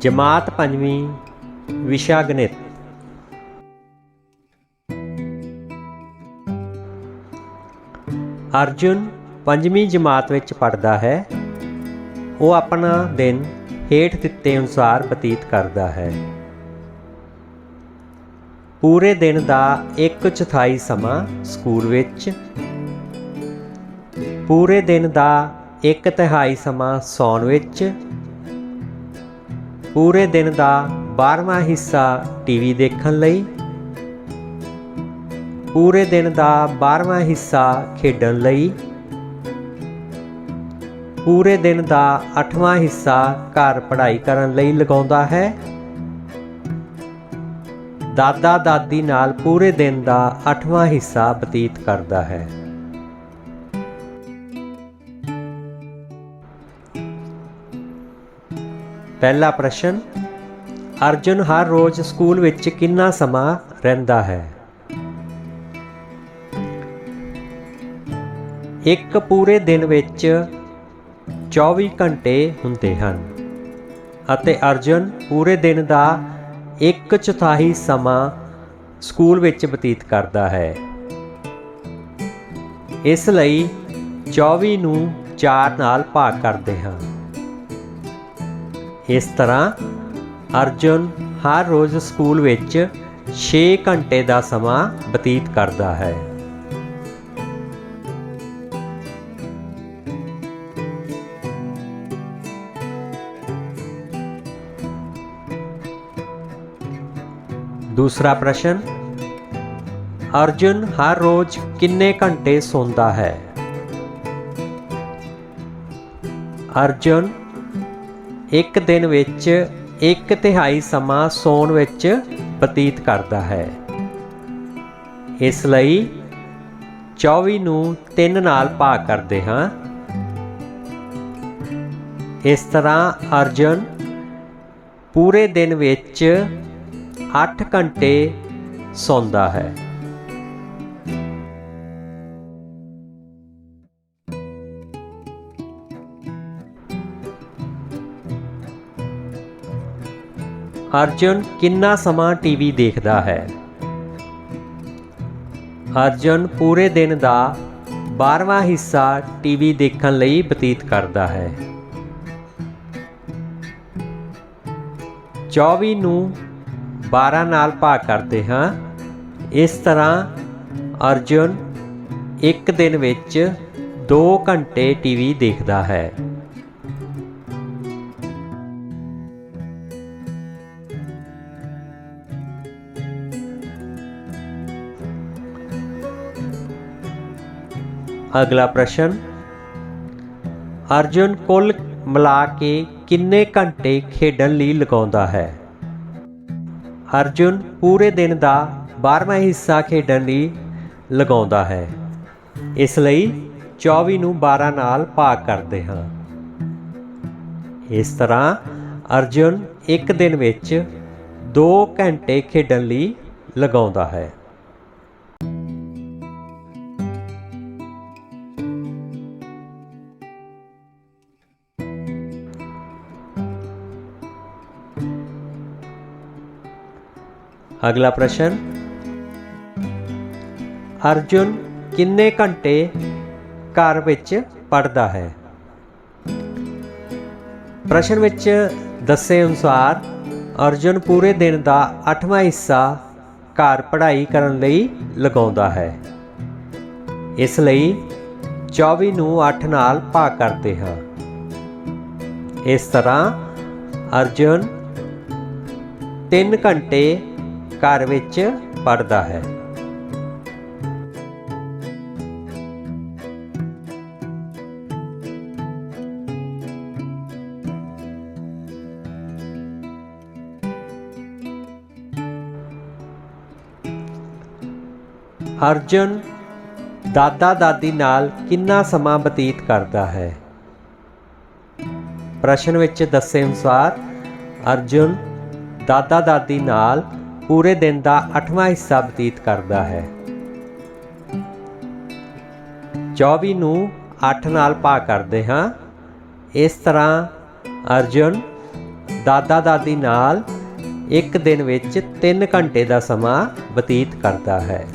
ਜਮਾਤ ਪੰਜਵੀਂ ਵਿਸ਼ਾ ਗਣਿਤ। ਅਰਜੁਨ ਪੰਜਵੀਂ ਜਮਾਤ ਵਿੱਚ ਪੜਦਾ ਹੈ। ਉਹ ਆਪਣਾ ਦਿਨ ਹੇਠ ਦਿੱਤੇ ਅਨੁਸਾਰ ਬਤੀਤ ਕਰਦਾ ਹੈ। ਪੂਰੇ ਦਿਨ ਦਾ 1 ਚੌਥਾਈ ਸਮਾਂ ਸਕੂਲ ਵਿੱਚ। ਪੂਰੇ ਦਿਨ ਦਾ 1 ਤਿਹਾਈ ਸਮਾਂ ਸੌਣ ਵਿੱਚ। ਪੂਰੇ ਦਿਨ ਦਾ 12ਵਾਂ ਹਿੱਸਾ ਟੀਵੀ ਦੇਖਣ ਲਈ। ਪੂਰੇ ਦਿਨ ਦਾ 12ਵਾਂ ਹਿੱਸਾ ਖੇਡਣ ਲਈ। ਪੂਰੇ ਦਿਨ ਦਾ 8ਵਾਂ ਹਿੱਸਾ ਘਰ ਪੜ੍ਹਾਈ ਕਰਨ ਲਈ ਲਗਾਉਂਦਾ ਹੈ। ਦਾਦਾ ਦਾਦੀ ਨਾਲ ਪੂਰੇ ਦਿਨ ਦਾ 8ਵਾਂ ਹਿੱਸਾ ਬਤੀਤ ਕਰਦਾ ਹੈ। ਪਹਿਲਾ ਪ੍ਰਸ਼ਨ, ਅਰਜੁਨ ਹਰ ਰੋਜ਼ ਸਕੂਲ ਵਿੱਚ ਕਿੰਨਾ ਸਮਾਂ ਰਹਿੰਦਾ ਹੈ? ਇੱਕ ਪੂਰੇ ਦਿਨ ਵਿੱਚ 24 ਘੰਟੇ ਹੁੰਦੇ ਹਨ ਅਤੇ ਅਰਜੁਨ ਪੂਰੇ ਦਿਨ ਦਾ 1 ਚੌਥਾਈ ਸਮਾਂ ਸਕੂਲ ਵਿੱਚ ਬਤੀਤ ਕਰਦਾ ਹੈ। ਇਸ ਲਈ 24 ਨੂੰ 4 ਨਾਲ ਭਾਗ ਕਰਦੇ ਹਾਂ। ਇਸ ਤਰ੍ਹਾਂ ਅਰਜੁਨ ਹਰ ਰੋਜ਼ ਸਕੂਲ ਵਿੱਚ 6 ਘੰਟੇ ਦਾ ਸਮਾਂ ਬਤੀਤ ਕਰਦਾ ਹੈ। ਦੂਸਰਾ ਪ੍ਰਸ਼ਨ, ਅਰਜੁਨ ਹਰ ਰੋਜ਼ ਕਿੰਨੇ ਘੰਟੇ ਸੌਂਦਾ ਹੈ? ਅਰਜੁਨ ਇੱਕ ਦਿਨ ਵਿੱਚ ਇੱਕ ਤਿਹਾਈ ਸਮਾਂ ਸੌਣ ਵਿੱਚ ਬਤੀਤ ਕਰਦਾ ਹੈ। ਇਸ ਲਈ 24 ਨੂੰ 3 ਨਾਲ ਭਾਗ ਕਰਦੇ ਹਾਂ। ਇਸ ਤਰ੍ਹਾਂ ਅਰਜਨ ਪੂਰੇ ਦਿਨ ਵਿੱਚ 8 ਘੰਟੇ ਸੌਂਦਾ ਹੈ। ਅਰਜੁਨ ਕਿੰਨਾ ਸਮਾਂ ਟੀਵੀ ਦੇਖਦਾ ਹੈ? ਅਰਜੁਨ ਪੂਰੇ ਦਿਨ ਦਾ 12ਵਾਂ ਹਿੱਸਾ ਟੀਵੀ ਦੇਖਣ ਲਈ ਬਤੀਤ ਕਰਦਾ ਹੈ। 24 ਨੂੰ 12 ਨਾਲ ਭਾਗ ਕਰਦੇ ਹਾਂ। ਇਸ ਤਰ੍ਹਾਂ ਅਰਜੁਨ ਇੱਕ ਦਿਨ ਵਿੱਚ 2 ਘੰਟੇ ਟੀਵੀ ਦੇਖਦਾ ਹੈ। ਅਗਲਾ ਪ੍ਰਸ਼ਨ। ਅਰਜੁਨ ਕੁੱਲ ਮਿਲਾ ਕੇ ਕਿੰਨੇ ਘੰਟੇ ਖੇਡਣ ਲਈ ਲਗਾਉਂਦਾ ਹੈ? ਅਰਜੁਨ ਪੂਰੇ ਦਿਨ ਦਾ 12ਵਾਂ ਹਿੱਸਾ ਖੇਡਣ ਲਈ ਲਗਾਉਂਦਾ ਹੈ। ਇਸ ਲਈ 24 ਨੂੰ 12 ਨਾਲ ਭਾਗ ਕਰਦੇ ਹਾਂ। ਇਸ ਤਰ੍ਹਾਂ ਅਰਜੁਨ ਇੱਕ ਦਿਨ ਵਿੱਚ 2 ਘੰਟੇ ਖੇਡਣ ਲਈ ਲਗਾਉਂਦਾ ਹੈ। ਅਗਲਾ ਪ੍ਰਸ਼ਨ। ਅਰਜੁਨ ਕਿੰਨੇ ਘੰਟੇ ਘਰ ਵਿੱਚ ਪੜਦਾ ਹੈ? ਪ੍ਰਸ਼ਨ ਵਿੱਚ ਦੱਸੇ ਅਨੁਸਾਰ ਅਰਜੁਨ ਪੂਰੇ ਦਿਨ ਦਾ 8ਵਾਂ ਹਿੱਸਾ ਘਰ ਪੜ੍ਹਾਈ ਕਰਨ ਲਈ ਲਗਾਉਂਦਾ ਹੈ। ਇਸ ਲਈ 24 ਨੂੰ 8 ਨਾਲ ਭਾਗ ਕਰਦੇ ਹਾਂ। ਇਸ ਤਰ੍ਹਾਂ ਅਰਜੁਨ 3 ਘੰਟੇ ਘਰ ਵਿੱਚ ਪੜਦਾ ਹੈ। ਅਰਜੁਨ ਦਾਦਾ ਦਾਦੀ ਨਾਲ ਕਿੰਨਾ ਸਮਾਂ ਬਤੀਤ ਕਰਦਾ ਹੈ? ਪ੍ਰਸ਼ਨ ਵਿੱਚ ਦੱਸੇ ਅਨੁਸਾਰ ਅਰਜੁਨ ਦਾਦਾ ਦਾਦੀ ਨਾਲ ਪੂਰੇ ਦਿਨ ਦਾ 8ਵਾਂ ਹਿੱਸਾ ਬਤੀਤ ਕਰਦਾ ਹੈ। 24 ਨੂੰ 8 ਨਾਲ ਭਾਗ ਕਰਦੇ ਹਾਂ। ਇਸ ਤਰ੍ਹਾਂ ਅਰਜੁਨ ਦਾਦਾ ਦਾਦੀ ਨਾਲ ਇੱਕ ਦਿਨ ਵਿੱਚ 3 ਘੰਟੇ ਦਾ ਸਮਾਂ ਬਤੀਤ ਕਰਦਾ ਹੈ।